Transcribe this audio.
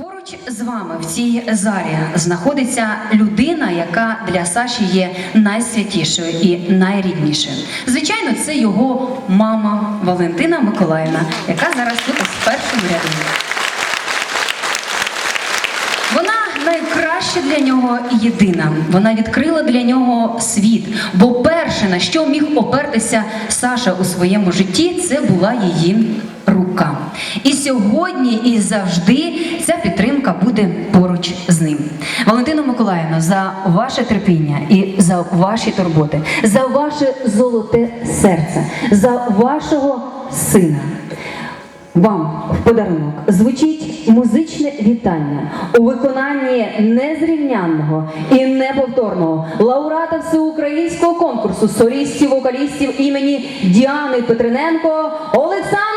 Поруч з вами в цій залі знаходиться людина, яка для Саші є найсвятішою і найріднішою. Звичайно, це його мама Валентина Миколаївна, яка зараз тут з першим рядом. Вона найкраща для нього єдина. Вона відкрила для нього світ. Бо перше, на що міг опертися Саша у своєму житті, це була її сьогодні, і завжди ця підтримка буде поруч з ним. Валентина Миколаївна, за ваше терпіння і за ваші турботи, за ваше золоте серце, за вашого сина. Вам в подарунок звучить музичне вітання у виконанні незрівнянного і неповторного лауреата всеукраїнського конкурсу солістів-вокалістів імені Діани Петриненко Олександра